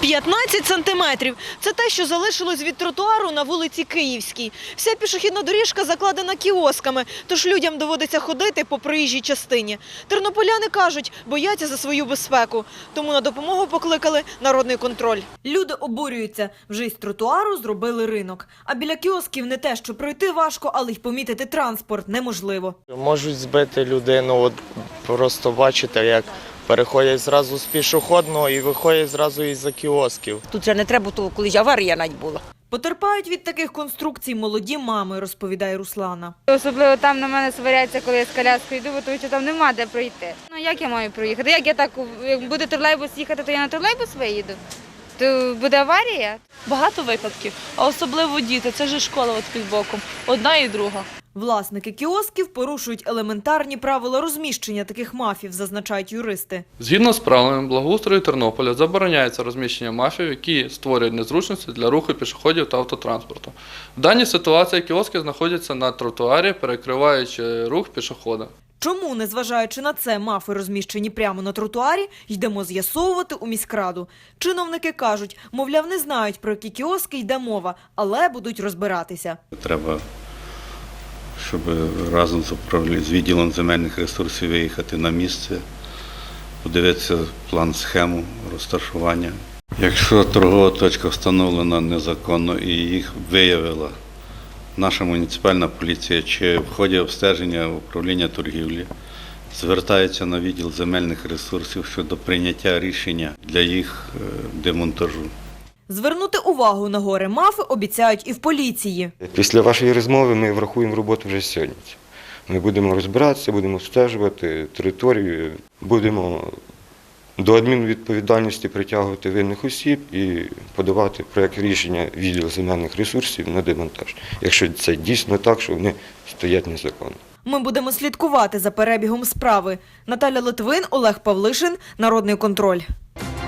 15 сантиметрів. Це те, що залишилось від тротуару на вулиці Київській. Вся пішохідна доріжка закладена кіосками, тож людям доводиться ходити по проїжджій частині. Тернополяни кажуть, бояться за свою безпеку, тому на допомогу покликали народний контроль. Люди обурюються. Вже із тротуару зробили ринок. А біля кіосків не те, що пройти важко, але й помітити транспорт неможливо. Можуть збити людину, от просто бачите, як переходять зразу з пішохідного і виходять зразу із-за кіосків. Тут вже не треба, то коли аварія навіть була. Потерпають від таких конструкцій молоді мами, розповідає Руслана. Особливо там на мене сваряться, коли я з коляскою йду, бо тому що там нема де пройти. Ну як я маю проїхати? Як я так, як буде тролейбус їхати, то я на тролейбус виїду. То буде аварія. Багато випадків, а особливо діти. Це ж школа от під боком. Одна і друга. Власники кіосків порушують елементарні правила розміщення таких мафів, зазначають юристи. Згідно з правилами благоустрою Тернополя забороняється розміщення мафів, які створюють незручності для руху пішоходів та автотранспорту. В даній ситуації кіоски знаходяться на тротуарі, перекриваючи рух пішохода. Чому, незважаючи на це, мафи розміщені прямо на тротуарі, йдемо з'ясовувати у міськраду. Чиновники кажуть, мовляв, не знають, про які кіоски йде мова, але будуть розбиратися. Треба, щоб разом з з відділом земельних ресурсів виїхати на місце, подивитися план схему розташування. Якщо торгова точка встановлена незаконно і їх виявила наша муніципальна поліція чи в ході обстеження управління торгівлі, звертається на відділ земельних ресурсів щодо прийняття рішення для їх е, демонтажу. Звернути увагу на горе мафи обіцяють і в поліції. Після вашої розмови ми врахуємо роботу вже сьогодні. Ми будемо розбиратися, будемо стежувати територію, будемо до адмінвідповідальності притягувати винних осіб і подавати проєкт рішення відділу земельних ресурсів на демонтаж, якщо це дійсно так, що вони стоять незаконно. Ми будемо слідкувати за перебігом справи. Наталя Литвин, Олег Павлишин, Народний контроль.